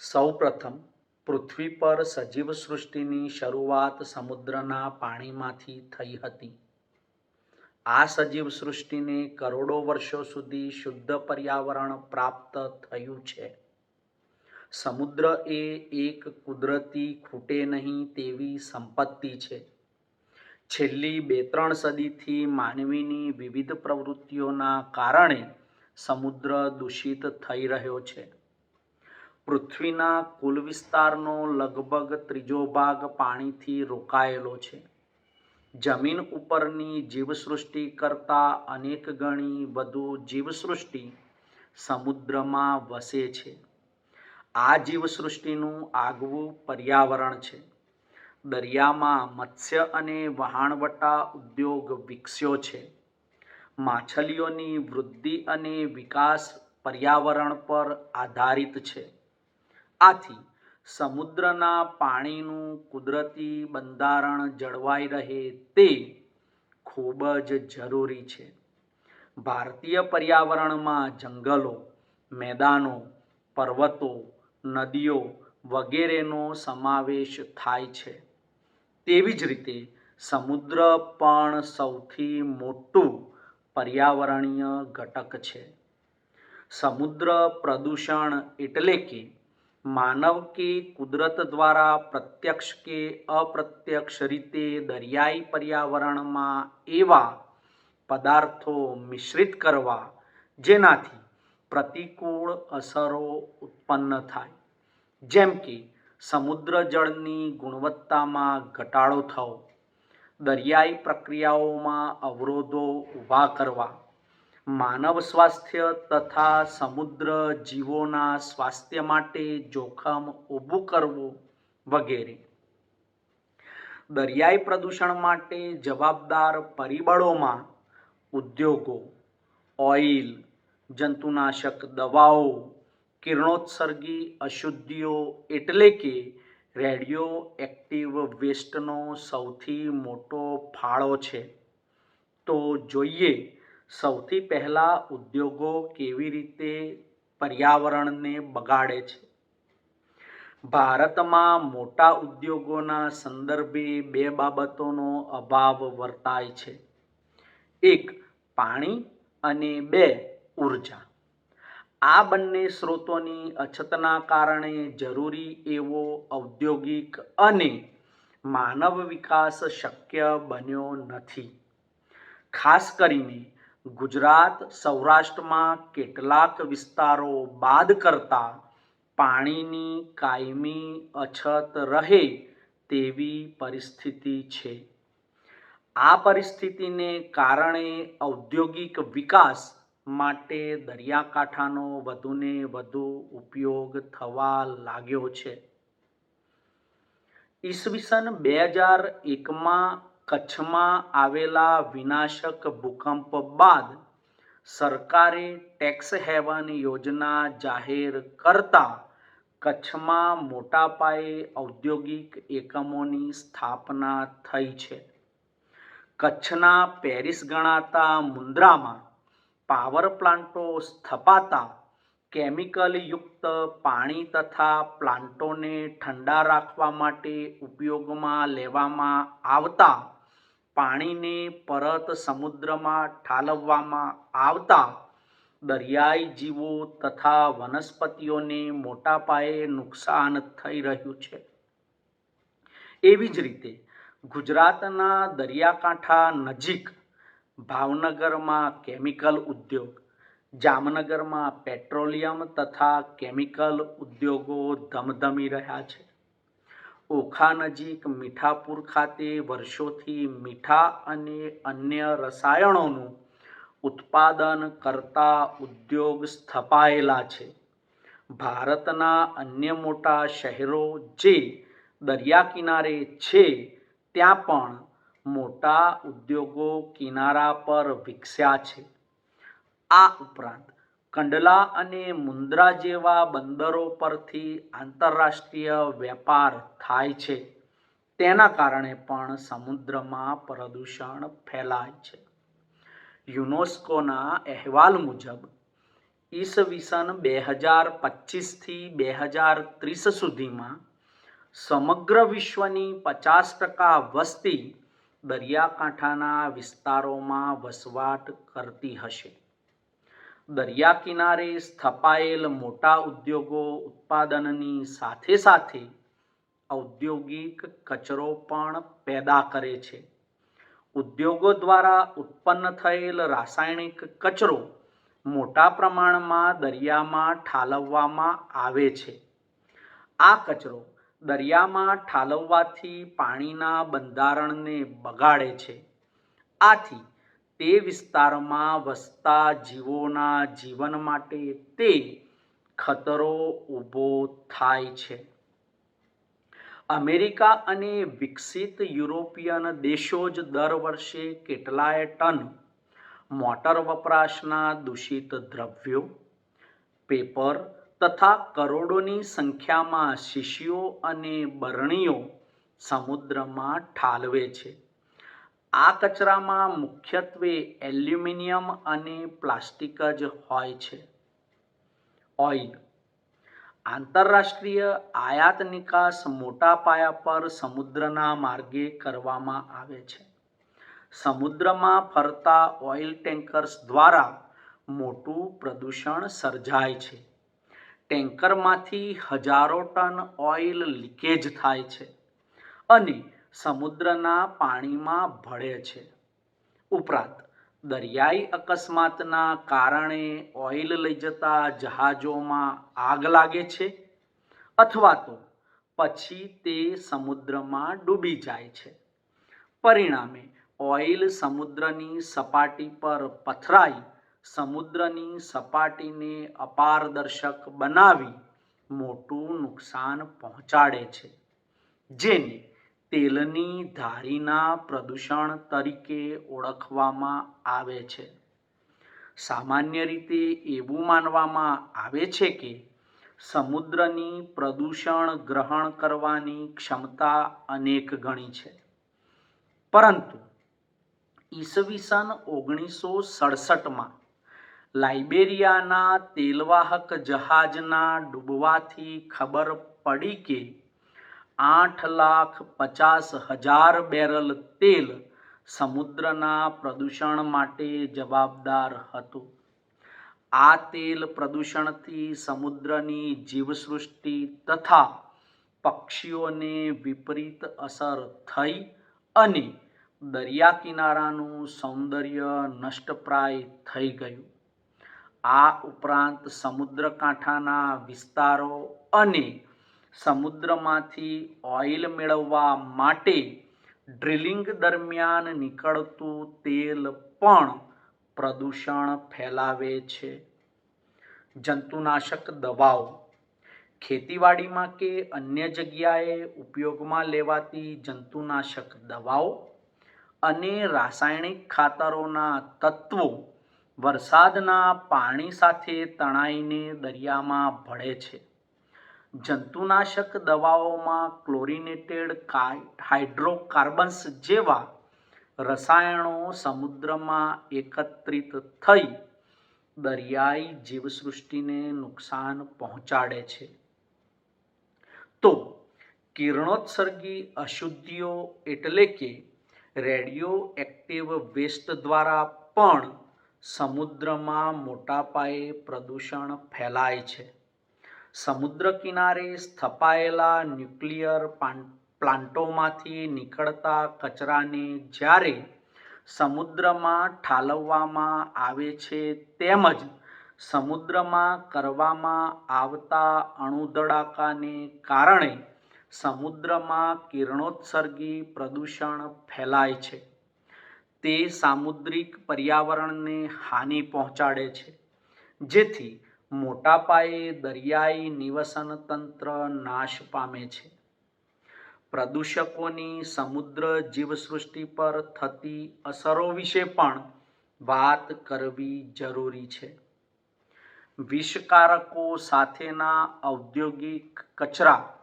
સૌપ્રથમ પૃથ્વી પર સજીવ સૃષ્ટિની શરૂઆત સમુદ્રના પાણીમાંથી થઈ હતી. આ સજીવ સૃષ્ટિને કરોડો વર્ષો સુધી શુદ્ધ પર્યાવરણ પ્રાપ્ત થયું છે. સમુદ્ર એ એક કુદરતી ખૂટે નહીં તેવી સંપત્તિ છે. છેલ્લી બે ત્રણ સદીથી માનવીની વિવિધ પ્રવૃત્તિઓના કારણે સમુદ્ર દૂષિત થઈ રહ્યો છે. પૃથ્વીના કુલ વિસ્તારનો લગભગ ત્રીજો ભાગ પાણીથી રોકાયેલો છે. જમીન ઉપરની જીવસૃષ્ટિ કરતાં અનેક ગણી વધુ જીવસૃષ્ટિ સમુદ્રમાં વસે છે. આ જીવસૃષ્ટિનું આગવું પર્યાવરણ છે. દરિયામાં મત્સ્ય અને વહાણવટા ઉદ્યોગ વિકસ્યો છે. માછલીઓની વૃદ્ધિ અને વિકાસ પર્યાવરણ પર આધારિત છે. આથી સમુદ્રના પાણીનું કુદરતી બંધારણ જળવાઈ રહે તે ખૂબ જ જરૂરી છે. ભારતીય પર્યાવરણમાં જંગલો, મેદાનો, પર્વતો, નદીઓ વગેરેનો સમાવેશ થાય છે. તેવી જ રીતે સમુદ્ર પણ સૌથી મોટું પર્યાવરણીય ઘટક છે. સમુદ્ર પ્રદૂષણ એટલે કે માનવ કે કુદરત દ્વારા પ્રત્યક્ષ કે અપ્રત્યક્ષ રીતે દરિયાઈ પર્યાવરણમાં એવા પદાર્થો મિશ્રિત કરવા જેનાથી પ્રતિકૂળ અસરો ઉત્પન્ન થાય. જેમ કે સમુદ્ર જળની ગુણવત્તામાં ઘટાડો થવો, દરિયાઈ પ્રક્રિયાઓમાં અવરોધો ઊભા કરવા માનવ સ્વાસ્થ્ય તથા સમુદ્ર જીવોના સ્વાસ્થ્ય માટે જોખમ ઊભું કરવું વગેરે. દરિયાઈ પ્રદૂષણ માટે જવાબદાર પરિબળોમાં ઉદ્યોગો, ઓઇલ, જંતુનાશક દવાઓ, કિરણોત્સર્ગી અશુદ્ધિઓ એટલે કે રેડિયો એક્ટિવ વેસ્ટનો સૌથી મોટો ફાળો છે. તો જોઈએ સૌથી પહેલાં ઉદ્યોગો કેવી રીતે પર્યાવરણને બગાડે છે? ભારતમાં મોટા ઉદ્યોગોના સંદર્ભે બે બાબતોનો અભાવ વર્તાય છે. એક, પાણી અને બે, ઊર્જા. આ બંને સ્ત્રોતોની અછતના કારણે જરૂરી એવો ઔદ્યોગિક અને માનવ વિકાસ શક્ય બન્યો નથી. ખાસ કરીને ગુજરાત સૌરાષ્ટ્રમાં કેટલાક વિસ્તારો બાદ કરતાં પાણીની કાયમી અછત રહે તેવી પરિસ્થિતિ છે. આ પરિસ્થિતિને કારણે ઔદ્યોગિક વિકાસ માટે દરિયાકાંઠાનો વધુને વધુ ઉપયોગ થવા લાગ્યો છે. ઈસવીસન બે હજાર એકમાં કચ્છમાં આવેલા વિનાશક ભૂકંપ બાદ સરકારે ટેક્સ હેવન યોજના જાહેર કરતા કચ્છમાં મોટા પાયે ઔદ્યોગિક એકમોની સ્થાપના થઈ છે. કચ્છના પેરિસ ગણાતા મુન્દ્રામાં પાવર પ્લાન્ટો સ્થપાતા કેમિકલયુક્ત પાણી તથા પ્લાન્ટોને ઠંડા રાખવા માટે ઉપયોગમાં લેવામાં આવતા પાણીને પરત સમુદ્રમાં ઠાલવવામાં આવતા દરિયાઈ જીવો તથા વનસ્પતિઓને મોટા પાયે નુકસાન થઈ રહ્યું છે. એવી જ રીતે ગુજરાતના દરિયાકાંઠા નજીક ભાવનગરમાં કેમિકલ ઉદ્યોગ, જામનગરમાં પેટ્રોલિયમ તથા કેમિકલ ઉદ્યોગો ધમધમી રહ્યા છે. ઓખા નજીક મીઠાપુર ખાતે વર્ષોથી મીઠા અને અન્ય રસાયણોનું ઉત્પાદન કરતા ઉદ્યોગ સ્થપાયેલા છે. ભારતના અન્ય મોટા શહેરો જે દરિયા કિનારે છે, ત્યાં પણ મોટા ઉદ્યોગો કિનારા પર વિકસ્યા છે. આ ઉપરાંત કંડલા અને મુન્દ્રા જેવા બંદરો પરથી આંતરરાષ્ટ્રીય વેપાર થાય છે. તેના કારણે પણ સમુદ્રમાં પ્રદૂષણ ફેલાય છે. યુનેસ્કોના અહેવાલ મુજબ, ઈસવીસન બે હજાર પચીસથી બે હજાર ત્રીસ સુધીમાં સમગ્ર વિશ્વની પચાસ ટકા વસ્તી દરિયાકાંઠાના વિસ્તારોમાં વસવાટ કરતી હશે. દરિયા કિનારે સ્થપાયેલ મોટા ઉદ્યોગો ઉત્પાદનની સાથે સાથે ઔદ્યોગિક કચરો પણ પેદા કરે છે. ઉદ્યોગો દ્વારા ઉત્પન્ન થયેલ રાસાયણિક કચરો મોટા પ્રમાણમાં દરિયામાં ઠાલવવામાં આવે છે. આ કચરો દરિયામાં ઠાલવવાથી પાણીના બંધારણને બગાડે છે. આથી તે વિસ્તારમાં વસતા જીવોના જીવન માટે તે ખતરો ઊભો થાય છે. અમેરિકા અને વિકસિત યુરોપિયન દેશો જ દર વર્ષે કેટલાય ટન મોટર વપરાશના દૂષિત દ્રવ્યો, પેપર તથા કરોડોની સંખ્યામાં શીશીઓ અને બરણીઓ સમુદ્રમાં ઠાલવે છે. આ કચરામાં મુખ્યત્વે એલ્યુમિનિયમ અને પ્લાસ્ટિક જ હોય છે. ઓઇલ. આંતરરાષ્ટ્રીય આયાત નિકાસ મોટા પાયા પર સમુદ્રના માર્ગે કરવામાં આવે છે. સમુદ્રમાં ફરતા ઓઇલ ટેન્કર્સ દ્વારા મોટું પ્રદૂષણ સર્જાય છે. ટેન્કરમાંથી હજારો ટન ઓઇલ લીકેજ થાય છે. અને સમુદ્રના પાણીમાં ભળે છે. ઉપરાંત, દરિયાઈ અકસ્માતના કારણે ઓઇલ લઈ જતા જહાજોમાં આગ લાગે છે અથવા તો પછી તે સમુદ્રમાં ડૂબી જાય છે. પરિણામે, ઓઇલ સમુદ્રની સપાટી પર પથરાઈ સમુદ્રની સપાટીને અપારદર્શક બનાવી મોટું નુકસાન પહોંચાડે છે, જેને તેલની ધારીના પ્રદૂષણ તરીકે ઓળખવામાં આવે છે. સામાન્ય રીતે એવું માનવામાં આવે છે કે સમુદ્રની પ્રદૂષણ ગ્રહણ કરવાની ક્ષમતા અનેક ગણી છે. પરંતુ ઈસવીસન ઓગણીસો સડસઠમાં લાઇબેરિયાના તેલવાહક જહાજના ડૂબવાથી ખબર પડી કે આઠ લાખ પચાસ હજાર બેરલ તેલ સમુદ્રના પ્રદૂષણ માટે જવાબદાર હતું. આ તેલ પ્રદૂષણથી સમુદ્રની જીવસૃષ્ટિ તથા પક્ષીઓને વિપરીત અસર થઈ અને દરિયા કિનારાનું સૌંદર્ય નષ્ટપ્રાય થઈ ગયું. આ ઉપરાંત સમુદ્રકાંઠાના વિસ્તારો અને સમુદ્રમાંથી ઓઇલ મેળવવા માટે ડ્રિલિંગ દરમિયાન નીકળતું તેલ પણ પ્રદૂષણ ફેલાવે છે. જંતુનાશક દવાઓ ખેતીવાડીમાં કે અન્ય જગ્યાએ ઉપયોગમાં લેવાતી જંતુનાશક દવાઓ અને રાસાયણિક ખાતરોના તત્વો વરસાદના પાણી સાથે તણાઈને દરિયામાં ભળે છે. જંતુનાશક દવાઓમાં ક્લોરિનેટેડ હાઇડ્રોકાર્બન્સ જેવા રસાયણો સમુદ્રમાં એકત્રિત થઈ દરિયાઈ જીવસૃષ્ટિને નુકસાન પહોંચાડે છે. તો, કિરણોત્સર્ગી અશુદ્ધિઓ એટલે કે રેડિયો એક્ટિવ વેસ્ટ દ્વારા પણ સમુદ્રમાં મોટા પાયે પ્રદૂષણ ફેલાય છે. સમુદ્ર કિનારે સ્થપાયેલા ન્યુક્લિયર પ્લાન્ટોમાંથી નીકળતા કચરાને જ્યારે સમુદ્રમાં ઠાલવવામાં આવે છે તેમજ સમુદ્રમાં કરવામાં આવતા અણુધડાકાને કારણે સમુદ્રમાં કિરણોત્સર્ગી પ્રદૂષણ ફેલાય છે. તે સામુદ્રિક પર્યાવરણને હાનિ પહોંચાડે છે. જેથી મોટા પાયે દરિયાઈ નિવસન તંત્ર નાશ પામે છે. પ્રદૂષકોની સમુદ્ર જીવસૃષ્ટિ પર થતી અસરો વિશે પણ વાત કરવી જરૂરી છે. વિષકારકો સાથેના ઔદ્યોગિક કચરા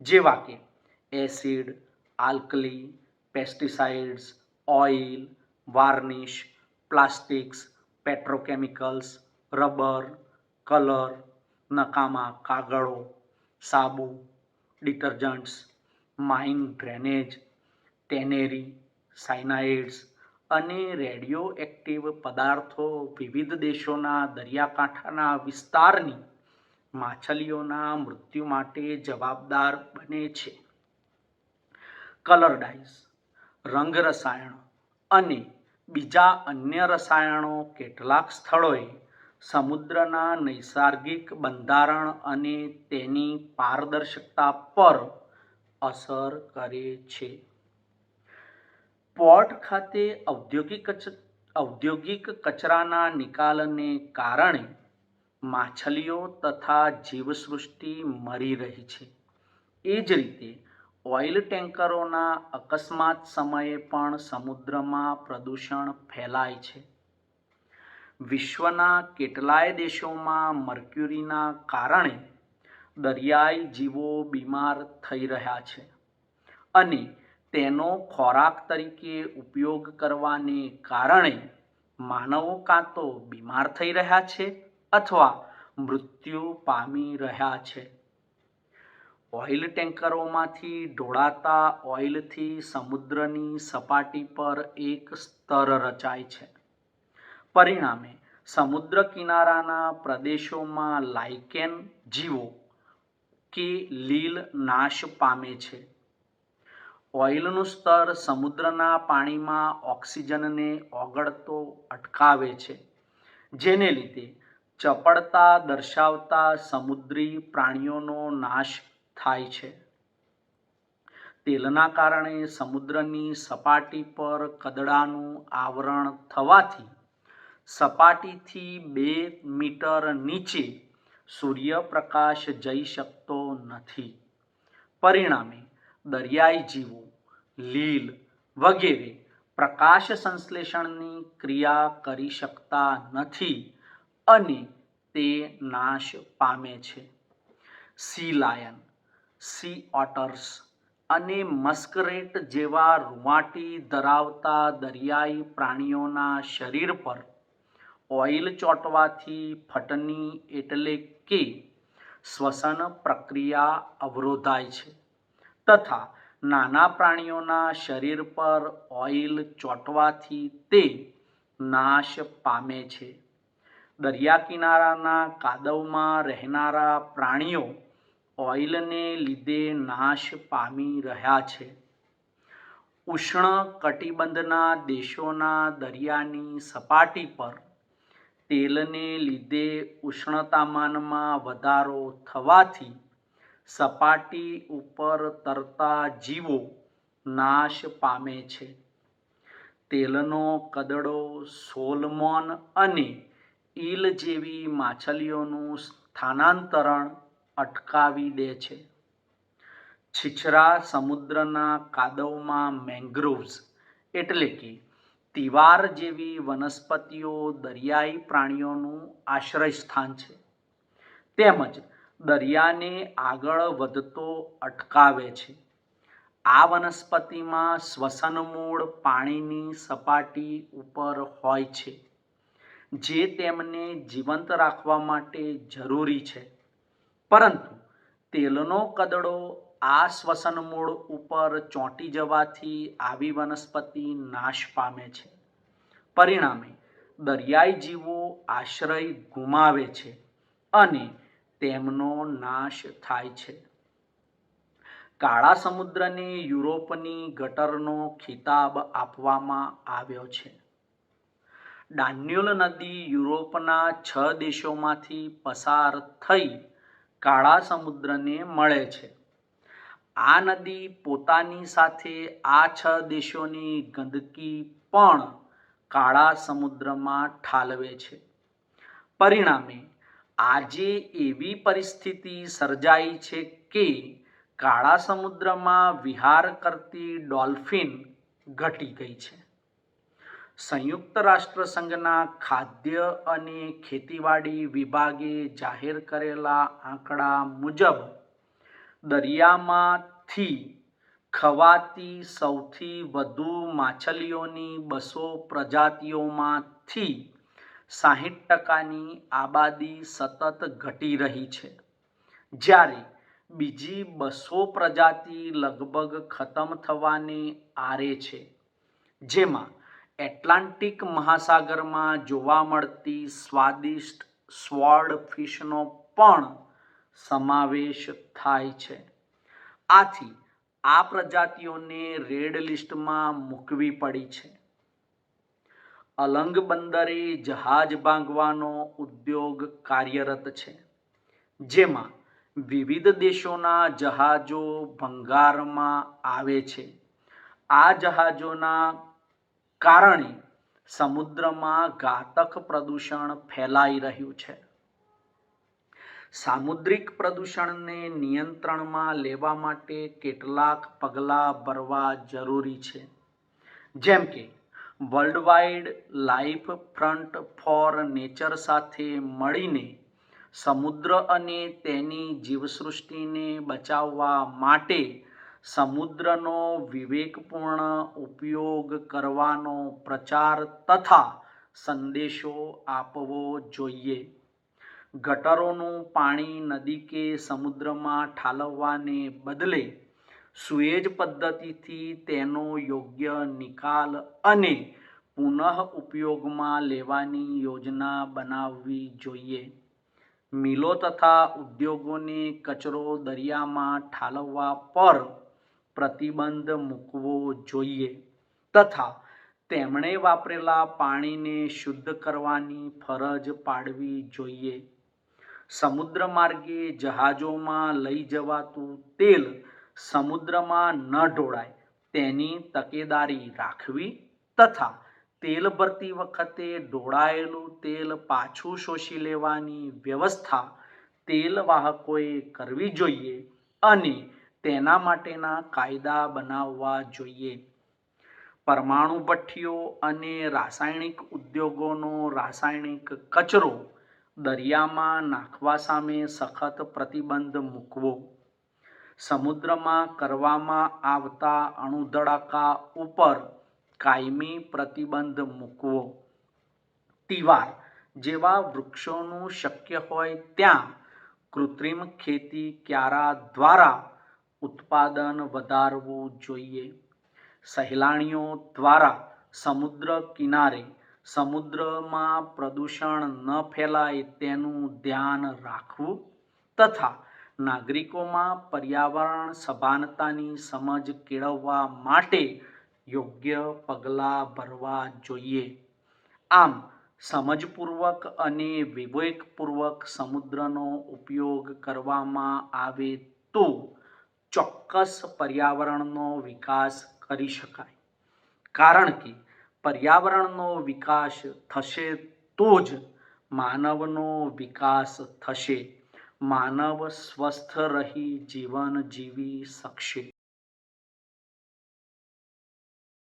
જેવા કે acid, alkali, pesticides, oil, varnish, plastics, petrochemicals, rubber colour, નકામા કાગળો, સાબુ, ડિટર્જન્ટ્સ, માઇન ડ્રેનેજ, ટેનેરી, સાયનાઇડ્સ અને રેડિયો એક્ટિવ પદાર્થો વિવિધ દેશોના દરિયાકાંઠાના વિસ્તારની માછલીઓના મૃત્યુ માટે જવાબદાર બને છે. કલર ડાઇઝ રંગ રસાયણો અને બીજા અન્ય રસાયણો કેટલાક સ્થળોએ સમુદ્રના નૈસર્ગિક બંધારણ અને તેની પારદર્શકતા પર અસર કરે છે. પોર્ટ ખાતે ઔદ્યોગિક ઔદ્યોગિક કચરાના નિકાલને કારણે માછલીઓ તથા જીવસૃષ્ટિ મરી રહી છે. એ જ રીતે ઓઇલ ટેન્કરોના અકસ્માત સમયે પણ સમુદ્રમાં પ્રદૂષણ ફેલાય છે. વિશ્વના કેટલાય દેશોમાં મર્ક્યુરીના કારણે દરિયાઈ જીવો બીમાર થઈ રહ્યા છે અને તેનો ખોરાક તરીકે ઉપયોગ કરવાને કારણે માનવો કાં તો બીમાર થઈ રહ્યા છે અથવા મૃત્યુ પામી રહ્યા છે. ઓઇલ ટેન્કરોમાંથી ઢોળાતા ઓઇલથી સમુદ્રની સપાટી પર એક સ્તર રચાય છે. પરિણામે સમુદ્ર કિનારાના પ્રદેશોમાં લાઇકેન જીવો કે લીલ નાશ પામે છે. ઓઇલનું સ્તર સમુદ્રના પાણીમાં ઓક્સિજનને ઓગળતો અટકાવે છે, જેને લીધે ચપળતા દર્શાવતા સમુદ્રી પ્રાણીઓનો નાશ થાય છે. તેલના કારણે સમુદ્રની સપાટી પર કદડાનું આવરણ થવાથી સપાટીથી બે મીટર નીચે સૂર્યપ્રકાશ જઈ શકતો નથી. પરિણામે દરિયાઈ જીવો, લીલ વગેરે પ્રકાશ સંશ્લેષણની ક્રિયા કરી શકતા નથી અને તે નાશ પામે છે. સી લાયન, સી ઓટર્સ અને મસ્કરેટ જેવા રૂંવાટી ધરાવતા દરિયાઈ પ્રાણીઓના શરીર પર ઓઇલ ચોંટવાથી ફટની એટલે કે શ્વસન પ્રક્રિયા અવરોધાય છે તથા નાના પ્રાણીઓના શરીર પર ઓઇલ ચોંટવાથી તે નાશ પામે છે. દરિયા કિનારાના કાદવમાં રહેનારા પ્રાણીઓ ઓઇલને લીધે નાશ પામી રહ્યા છે. ઉષ્ણ કટિબંધના દેશોના દરિયાની સપાટી પર તેલને લીધે ઉષ્ણતામાનમાં વધારો થવાથી સપાટી ઉપર તરતા જીવો નાશ પામે છે. તેલનો કદડો સોલમોન અને ઈલ જેવી માછલીઓનું સ્થાનાંતરણ અટકાવી દે છે. છીછરા સમુદ્રના કાદવમાં મેંગ્રોવ્સ એટલે કે તિવાર જેવી વનસ્પતિઓ દરિયાઈ પ્રાણીઓનું આશ્રય સ્થાન છે. તેમજ દરિયાને આગળ વધતો અટકાવે છે. આ વનસ્પતિમાં શ્વસન મૂળ પાણીની સપાટી ઉપર હોય છે, જે તેમને જીવંત રાખવા માટે જરૂરી છે. પરંતુ તેલનો કદડો આ શ્વસન મૂળ ઉપર ચોંટી જવાથી આવી વનસ્પતિ નાશ પામે છે. પરિણામે, દરિયાઈ જીવો આશ્રય ગુમાવે છે અને તેમનો નાશ થાય છે. કાળા સમુદ્રને યુરોપની ગટરનો ખિતાબ આપવામાં આવ્યો છે. ડાન્યુલ નદી યુરોપના છ દેશોમાંથી પસાર થઈ કાળા સમુદ્રને મળે છે. આ નદી પોતાની સાથે આ છ દેશોની ગંદકી પણ કાળા સમુદ્રમાં ઠાલવે છે. પરિણામે, આજે એવી પરિસ્થિતિ સર્જાઈ છે કે કાળા સમુદ્રમાં વિહાર કરતી ડોલ્ફિન ઘટી ગઈ છે. સંયુક્ત રાષ્ટ્ર સંઘના ખાદ્ય અને ખેતીવાડી વિભાગે જાહેર કરેલા આંકડા મુજબ દરિયામાંથી ખવાતી સૌથી વધુ માછલીઓની બસો પ્રજાતિઓમાંથી સાહીઠ ટકાની આબાદી સતત ઘટી રહી છે. જ્યારે બીજી બસો પ્રજાતિ લગભગ ખતમ થવાને આરે છે, જેમાં એટલાન્ટિક મહાસાગરમાં જોવા મળતી સ્વાદિષ્ટ સ્વોર્ડ ફિશનો પણ સમાવેશ થાય છે. આથી આ પ્રજાતિઓને રેડ લિસ્ટમાં મૂકવી પડી છે. અલંગ બંદરે જહાજ બાંધવાનો ઉદ્યોગ કાર્યરત છે, જેમાં વિવિધ દેશોના જહાજો ભંગારમાં આવે છે. આ જહાજોના કારણે સમુદ્રમાં ઘાતક પ્રદૂષણ ફેલાઈ રહ્યું છે. સામુદ્રિક પ્રદૂષણને નિયંત્રણમાં લેવા માટે કેટલાક પગલાં ભરવા જરૂરી છે. જેમ કે, worldwide life front for nature સાથે મળીને સમુદ્ર અને તેની જીવસૃષ્ટિને બચાવવા માટે સમુદ્રનો વિવેકપૂર્ણ ઉપયોગ કરવાનો પ્રચાર તથા સંદેશો આપવો જોઈએ. ગટરોનું પાણી નદી કે સમુદ્રમાં ઠાલવવાને બદલે સુએજ પદ્ધતિથી તેનો યોગ્ય નિકાલ અને પુનઃ ઉપયોગમાં લેવાની યોજના બનાવવી જોઈએ. મિલો તથા ઉદ્યોગોને કચરો દરિયામાં ઠાલવવા પર પ્રતિબંધ મૂકવો જોઈએ તથા તેમણે વાપરેલા પાણીને શુદ્ધ કરવાની ફરજ પાડવી જોઈએ. સમુદ્ર માર્ગે જહાજોમાં લઈ જવાતું તેલ સમુદ્રમાં ન ઢોળાય. તેની તકેદારી રાખવી તથા તેલ ભરતી વખતે ઢોળાયેલું તેલ પાછું શોષી લેવાની વ્યવસ્થા તેલ વાહકોએ કરવી જોઈએ અને તેના માટેના કાયદા બનાવવા જોઈએ. પરમાણુ ભઠ્ઠીઓ અને રાસાયણિક ઉદ્યોગોનો રાસાયણિક કચરો દરિયામાં નાખવા સામે સખત પ્રતિબંધ મૂકવો. સમુદ્રમાં કરવામાં આવતા અણુધડાકા ઉપર કાયમી પ્રતિબંધ મૂકવો. તિવાર જેવા વૃક્ષોનું શક્ય હોય ત્યાં કૃત્રિમ ખેતી ક્યારા દ્વારા ઉત્પાદન વધારવું જોઈએ. સહેલાણીઓ દ્વારા સમુદ્ર કિનારે સમુદ્રમાં પ્રદૂષણ ન ફેલાય તેનું ધ્યાન રાખવું તથા નાગરિકોમાં પર્યાવરણ સભાનતાની સમજ કેળવવા માટે યોગ્ય પગલાં ભરવા જોઈએ. આમ, સમજપૂર્વક અને વિવેકપૂર્વક સમુદ્રનો ઉપયોગ કરવામાં આવે તો ચોક્કસ પર્યાવરણનો વિકાસ કરી શકાય. કારણ કે પર્યાવરણનો વિકાસ થશે તો જ માનવનો વિકાસ થશે. માનવ સ્વસ્થ રહી જીવન જીવી શકશે.